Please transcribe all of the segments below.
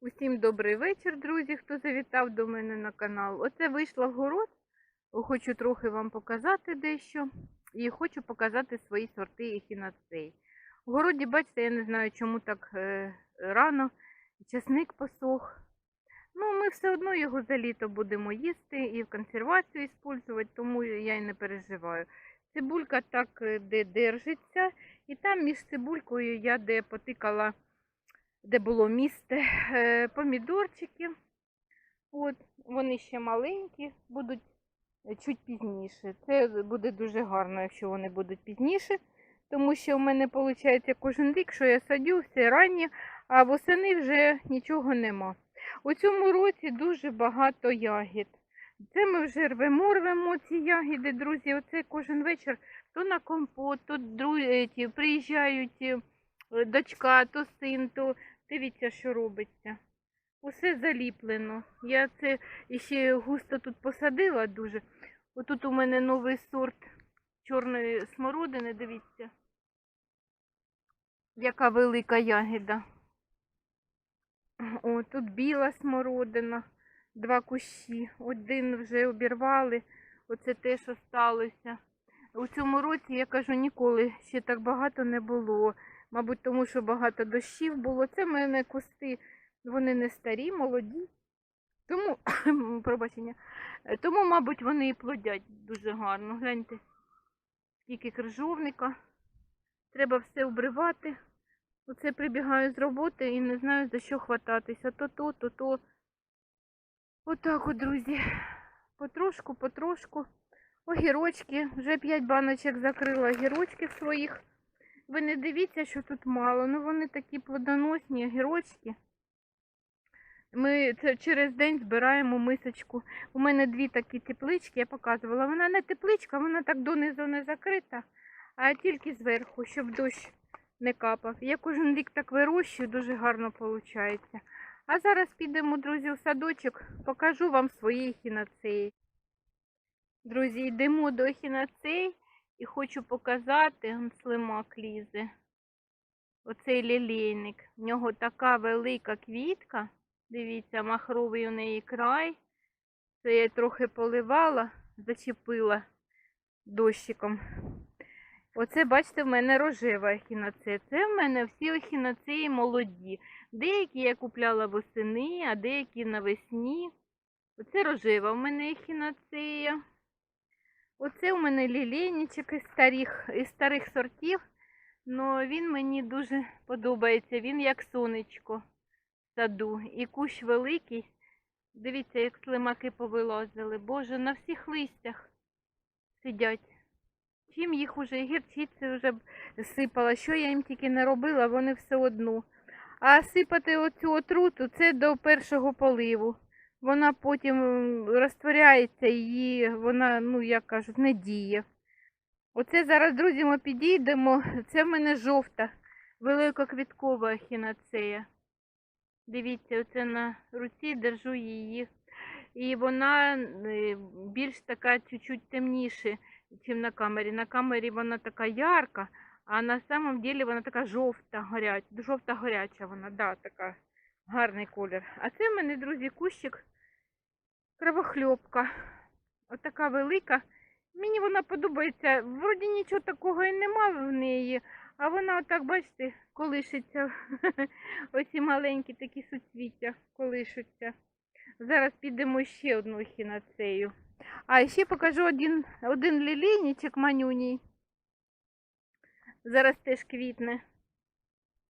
Усім добрий вечір, друзі, хто завітав до мене на канал. Оце вийшла в город. Хочу трохи вам показати дещо. І хочу показати свої сорти ехінацей. В городі, бачите, я не знаю, чому так е, рано. Часник посох. Ну, ми все одно його за літо будемо їсти і в консервацію використовувати, тому я і не переживаю. Цибулька так е, де держиться, і там між цибулькою я де потикала де було місце е, помідорчики. От, вони ще маленькі, будуть е, чуть пізніше. Це буде дуже гарно, якщо вони будуть пізніше, тому що в мене виходить кожен рік, що я садю все раннє, а восени вже нічого нема. У цьому році дуже багато ягід. Це ми вже рвемо, рвемо ці ягіди, друзі. Оце кожен вечір то на компот, то друзі приїжджають е, дочка, то син, то Дивіться, що робиться. Усе заліплено. Я це ще густо тут посадила дуже. Отут у мене новий сорт чорної смородини, дивіться. Яка велика ягіда. О, тут біла смородина, два кущі. Один вже обірвали. Оце те, що сталося. У цьому році, я кажу, ніколи ще так багато не було. Мабуть, тому що багато дощів було. Це в мене кусти, вони не старі, молоді. Тому, пробачення, Е, тому, мабуть, вони і плодять дуже гарно. Гляньте, скільки крижовника. Треба все обривати. Оце прибігаю з роботи і не знаю, за що хвататися. То то, то то. Отак от, друзі. Потрошку, потрошку. Огірочки. Вже 5 баночок закрила огірочків своїх. Ви не дивіться, що тут мало. Ну вони такі плодоносні огірочки. Ми це через день збираємо мисочку. У мене дві такі теплички, я показувала. Вона не тепличка, вона так донизу не закрита, а тільки зверху, щоб дощ не капав. Я кожен рік так вирощую, дуже гарно виходить. А зараз підемо, друзі, у садочок, покажу вам свої ехінацеї. Друзі, йдемо до ехінацеї. І хочу показати слимак лізе. Оцей лілейник. В нього така велика квітка. Дивіться, махровий у неї край. Це я трохи поливала, зачепила дощиком. Оце, бачите, в мене рожева ехінацея. Це в мене всі ехінацеї молоді. Деякі я купляла восени, а деякі навесні. Оце рожева в мене ехінацея. Оце у мене лілейничок із старих, із старих сортів, але він мені дуже подобається. Він як сонечко в саду. І кущ великий. Дивіться, як слимаки повилазили. Боже, на всіх листях сидять. Чим їх уже гірчиці вже сипала, що я їм тільки не робила, вони все одно. А сипати оцю отруту це до першого поливу вона потім розтворяється і вона, ну як кажуть, не діє. Оце зараз, друзі, ми підійдемо. Це в мене жовта, великоквіткова ахінацея. Дивіться, оце на руці держу її. І вона е, більш така чуть-чуть темніша, ніж на камері. На камері вона така ярка, а на самом деле вона така жовта, горяча, жовта горяча вона, да, така. Гарний колір. А це в мене, друзі, кущик кривохльопка. Отака велика. Мені вона подобається. Вроді нічого такого і нема в неї, а вона отак, бачите, колишиться. Оці маленькі такі суцвіття колишуться. Зараз підемо ще одну хінацею. А ще покажу один, один лілійничок манюній. Зараз теж квітне.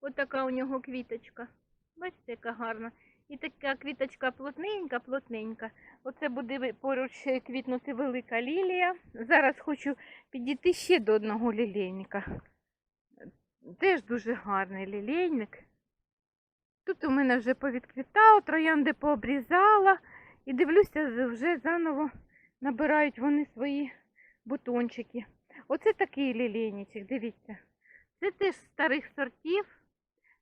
Отака у нього квіточка. Бачите, яка гарна. І така квіточка плотненька, плотненька. Оце буде поруч квітнути велика лілія. Зараз хочу підійти ще до одного лілейника. Теж дуже гарний лілейник. Тут у мене вже повідквітало, троянди пообрізала. І дивлюся, вже заново набирають вони свої бутончики. Оце такий лілейничок, дивіться. Це теж старих сортів.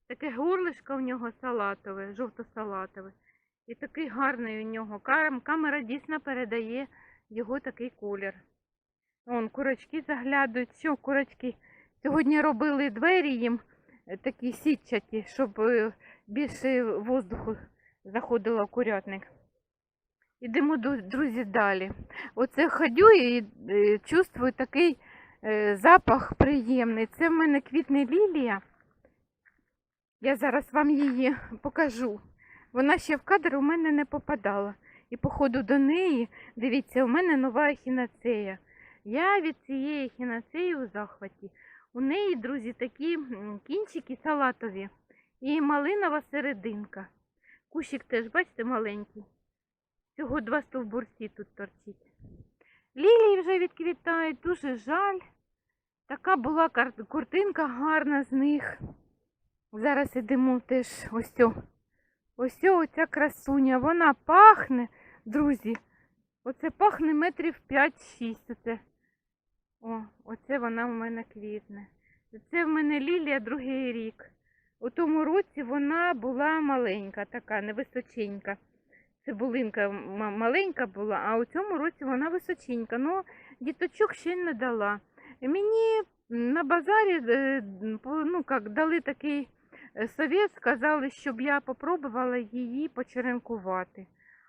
Таке горлишко у нього салатове, жовто-салатове. І такий гарний у нього. Камера дійсно передає його такий колір. Вон курочки заглядують. Що, курочки сьогодні робили двері їм е, такі сітчаті, щоб е, більше воздуху заходила в курятник. Ідемо, друзі, далі. Оце ходю і е, чувствую такий запах приємний. Це в мене квітне лілія. Я зараз вам її покажу. Вона ще в кадр у мене не попадала. І походу до неї, дивіться, у мене нова ехінацея. Я від цієї ехінацеї у захваті. У неї, друзі, такі кінчики салатові і малинова серединка. Кущик теж, бачите, маленький. Всього два стовбурці тут торчить. Лілії вже відквітають, дуже жаль. Така була кар- картинка гарна з них. Зараз ідемо теж ось. о. Ось оця красуня. Вона пахне, друзі. Оце пахне метрів 5-6. Оце. О, оце вона в мене квітне. Це в мене лілія другий рік. У тому році вона була маленька, така, невисоченька. Цибулинка маленька була, а у цьому році вона височенька. Ну, діточок ще не дала. Мені на базарі е, ну, як, дали такий совет, сказали, щоб я попробувала її почеренкувати.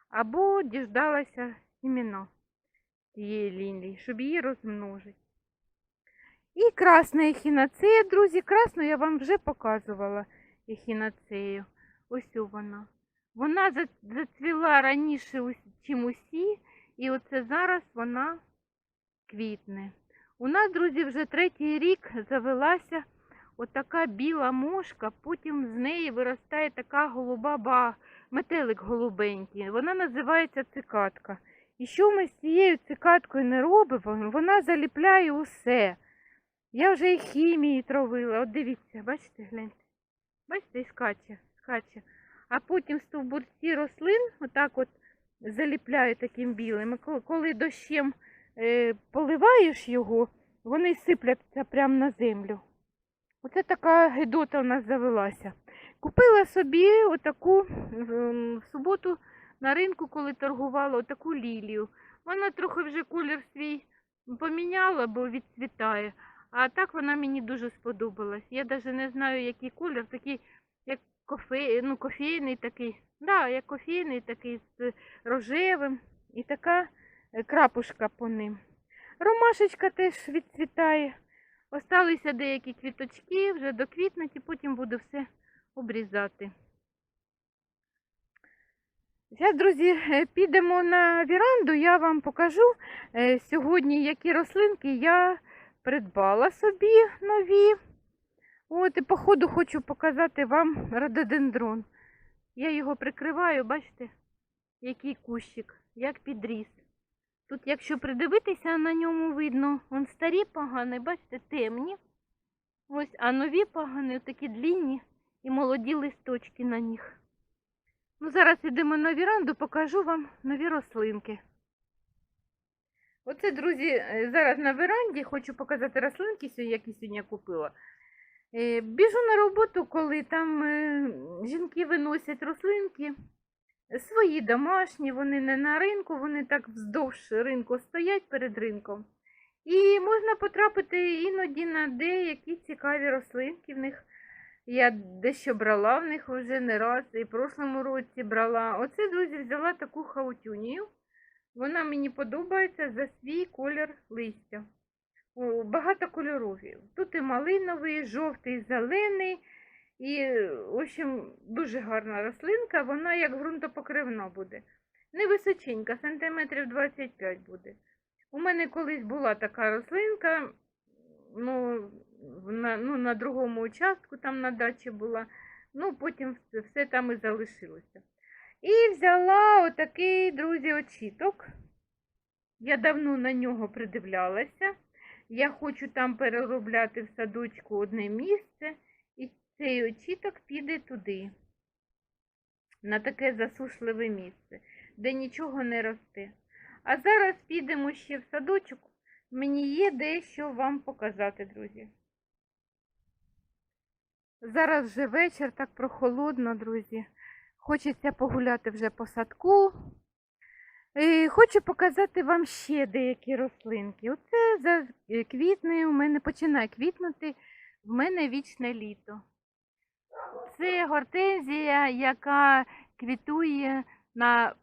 Або діждалася сімена цієї лілії, щоб її розмножити. І красна ехінацея, друзі, красну я вам вже показувала ехінацею. Ось вона. Вона зацвіла раніше, чим усі, і оце зараз вона квітне. У нас, друзі, вже третій рік завелася отака біла мошка, потім з неї виростає така голуба ба, метелик голубенький. Вона називається цикатка. І що ми з цією цикаткою не робимо, вона заліпляє усе. Я вже і хімії травила. От дивіться, бачите, гляньте. Бачите, і скаче, скаче. А потім стовбурці рослин отак от заліпляю таким білим. Коли дощем е, поливаєш його, вони сипляться прямо на землю. Оце така гидота у нас завелася. Купила собі отаку в суботу на ринку, коли торгувала, отаку лілію. Вона трохи вже колір свій поміняла, бо відцвітає. А так вона мені дуже сподобалась. Я навіть не знаю, який колір, такий, як кофе, ну, кофейний такий. Да, як кофейний такий з рожевим. І така е, крапушка по ним. Ромашечка теж відцвітає. Осталися деякі квіточки, вже доквітнуть і потім буду все обрізати. Зараз, друзі, е, підемо на віранду, я вам покажу е, сьогодні, які рослинки я придбала собі нові. От і по ходу хочу показати вам рододендрон. Я його прикриваю, бачите, який кущик, як підріс. Тут, якщо придивитися, на ньому видно, он старі пагани, бачите, темні. Ось, а нові пагани такі длінні і молоді листочки на них. Ну, зараз йдемо на віранду, покажу вам нові рослинки. Оце, друзі, е, зараз на веранді хочу показати рослинки, які сьогодні купила. Е, Біжу на роботу, коли там е, жінки виносять рослинки. Свої домашні, вони не на ринку, вони так вздовж ринку стоять перед ринком. І можна потрапити іноді на деякі цікаві рослинки в них. Я дещо брала в них вже не раз, і в прошлому році брала. Оце, друзі, взяла таку хаутюнію. Вона мені подобається за свій колір листя. Багато кольорові. Тут і малиновий, жовтий, зелений. І, в общем, дуже гарна рослинка, вона як ґрунтопокривна буде. Невисоченька, сантиметрів 25 буде. У мене колись була така рослинка, ну, на, ну, на другому участку там на дачі була, ну, потім все, все там і залишилося. І взяла отакий, друзі, очіток. Я давно на нього придивлялася. Я хочу там переробляти в садочку одне місце. Цей очіток піде туди, на таке засушливе місце, де нічого не росте. А зараз підемо ще в садочок. Мені є дещо вам показати, друзі. Зараз вже вечір, так прохолодно, друзі. Хочеться погуляти вже по садку. І хочу показати вам ще деякі рослинки. Оце за квітне у мене починає квітнути в мене вічне літо. Це гортензія, яка квітує на,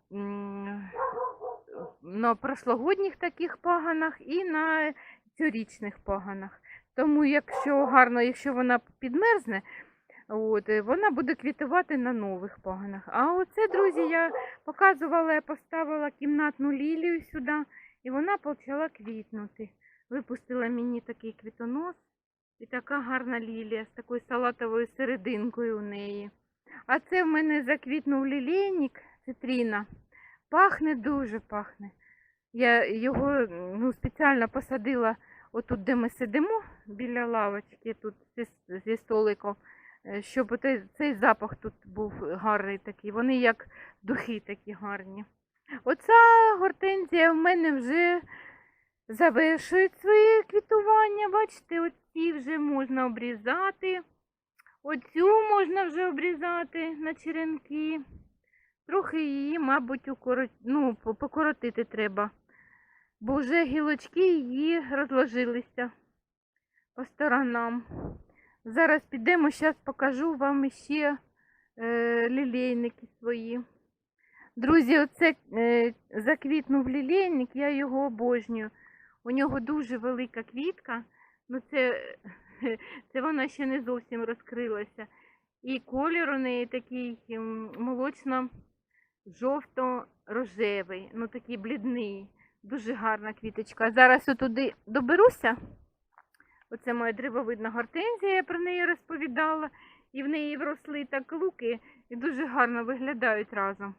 на прошлогодніх таких паганах і на цьогорічних паганах. Тому, якщо гарно, якщо вона підмерзне, от, е, вона буде квітувати на нових паганах. А оце, друзі, я показувала, я поставила кімнатну лілію сюди, і вона почала квітнути. Випустила мені такий квітонос і така гарна лілія з такою салатовою серединкою у неї. А це в мене заквітнув лілейник, цитріна. Пахне дуже пахне. Я його ну, спеціально посадила отут, де ми сидимо, біля лавочки, тут зі, столиком, е, щоб цей запах тут був гарний такий. Вони як духи такі гарні. Оця гортензія в мене вже завершує своє квітування. Бачите, оці вже можна обрізати. Оцю можна вже обрізати на черенки. Трохи її, мабуть, укоро... ну, покоротити треба. Бо вже гілочки її розложилися по сторонам. Зараз підемо, зараз покажу вам ще е, лілейники свої. Друзі, оце е, заквітнув лілейник, я його обожнюю. У нього дуже велика квітка, ну це, це вона ще не зовсім розкрилася. І колір у неї такий молочно-жовто-рожевий, ну такий блідний. Дуже гарна квіточка. Зараз я туди доберуся. Оце моя древовидна гортензія, я про неї розповідала. І в неї вросли так луки і дуже гарно виглядають разом.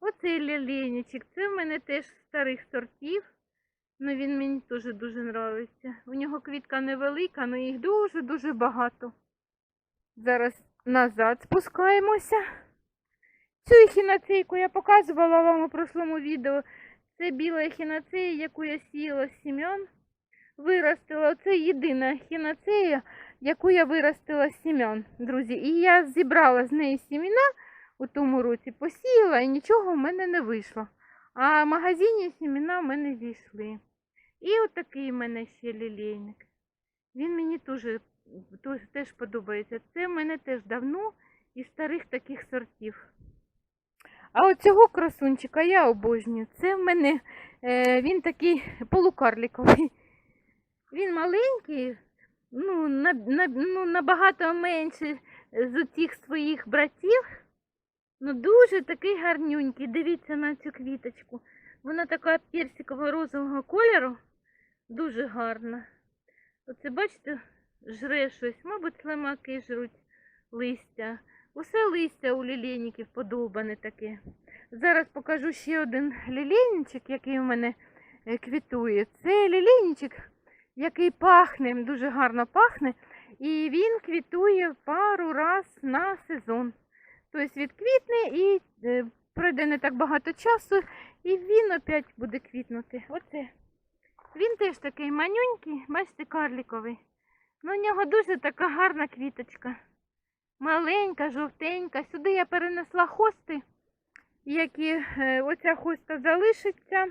Оцей лілейничок, це в мене теж старих сортів. Ну він мені теж дуже подобається. У нього квітка невелика, але їх дуже-дуже багато. Зараз назад спускаємося. Цю ехінацейку я показувала вам у прошлому відео. Це біла ехінацея, яку я сіяла з сім'ян. Виростила. Це єдина ехінацея, яку я виростила з сім'ян, друзі. І я зібрала з неї сіміна у тому році, посіяла і нічого в мене не вийшло. А в магазині сіміна в мене зійшли. І отакий в мене ще лілейник. Він мені дуже теж- подобається. Це в мене теж давно із старих таких сортів. А от цього красунчика я обожнюю. Це в мене е, він такий полукарліковий. Він маленький, ну, на, на, ну, набагато менший з цих своїх братів. Ну, дуже такий гарнюнький. Дивіться на цю квіточку. Вона така персиково-розового кольору. Дуже гарна. Оце, бачите, жре щось. Мабуть, слимаки жруть листя. Усе листя у лілейників подобане таке. Зараз покажу ще один лілейничок, який у мене е, квітує. Це лілейничок, який пахне, дуже гарно пахне. І він квітує пару раз на сезон. Тобто відквітне і е, пройде не так багато часу, і він опять буде квітнути. Оце. Він теж такий манюнький, бачите, карліковий. Ну, у нього дуже така гарна квіточка. Маленька, жовтенька. Сюди я перенесла хости, які е, оця хоста залишиться,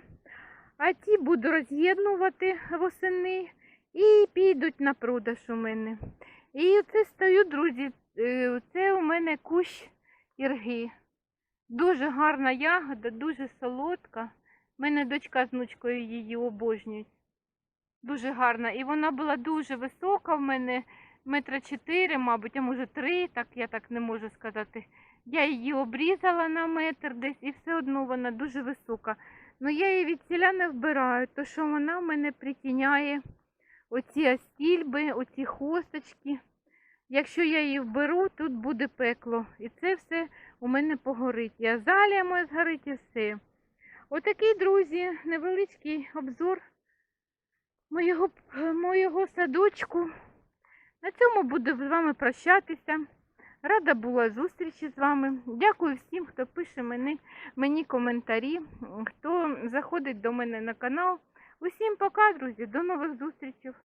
а ті буду роз'єднувати восени і підуть на продаж у мене. І оце стою, друзі, е, це у мене кущ ірги. Дуже гарна ягода, дуже солодка. У мене дочка з внучкою її обожнюють. Дуже гарна. І вона була дуже висока в мене, метра чотири, мабуть, а може три, так я так не можу сказати. Я її обрізала на метр десь і все одно вона дуже висока. Ну я її від ціля не вбираю, то що вона мене притіняє оці астільби, оці хосточки. Якщо я її вберу, тут буде пекло. І це все у мене погорить. І азалія моя згорить і все. Отакий, друзі, невеличкий обзор моєго, моєго садочку. На цьому буду з вами прощатися. Рада була зустрічі з вами. Дякую всім, хто пише мені, мені коментарі, хто заходить до мене на канал. Усім пока, друзі, до нових зустрічей.